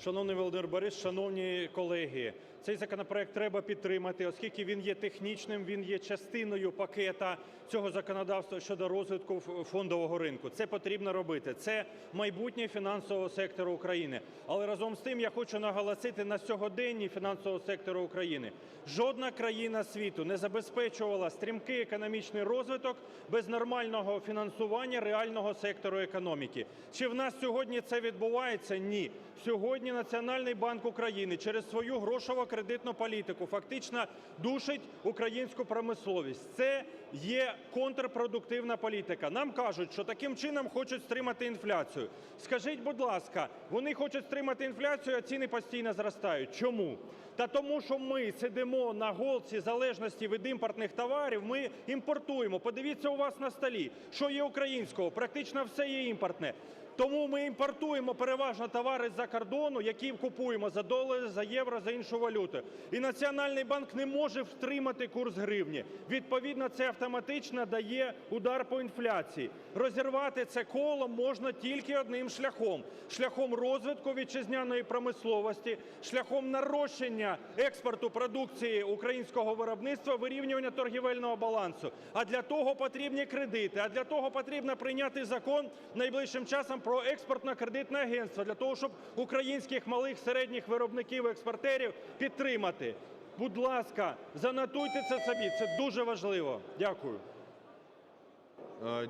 Шановний Володимир Борисович, шановні колеги, цей законопроект треба підтримати, оскільки він є технічним, він є частиною пакета цього законодавства щодо розвитку фондового ринку. Це потрібно робити. Це майбутнє фінансового сектору України. Але разом з тим я хочу наголосити на сьогоденні фінансового сектору України. Жодна країна світу не забезпечувала стрімкий економічний розвиток без нормального фінансування реального сектору економіки. Чи в нас сьогодні це відбувається? Ні. Сьогодні Національний банк України через свою грошово-кредитну політику фактично душить українську промисловість. Це є контрпродуктивна політика. Нам кажуть, що таким чином хочуть стримати інфляцію. Скажіть, будь ласка, вони хочуть стримати інфляцію, а ціни постійно зростають. Чому? Та тому, що ми сидимо на голці залежності від імпортних товарів, ми імпортуємо. Подивіться у вас на столі, що є українського, практично все є імпортне. Тому ми імпортуємо переважно товари з-за кордону, які купуємо за долари, за євро, за іншу валюту. І Національний банк не може втримати курс гривні. Відповідно, це автоматично дає удар по інфляції. Розірвати це коло можна тільки одним шляхом: шляхом розвитку вітчизняної промисловості, шляхом нарощення експорту продукції українського виробництва, вирівнювання торгівельного балансу. А для того потрібні кредити. А для того потрібно прийняти закон найближчим часом про експортно-кредитне агентство для того, щоб українських малих середніх виробників експортерів підтримати. Будь ласка, занотуйте це собі. Це дуже важливо. Дякую. Е.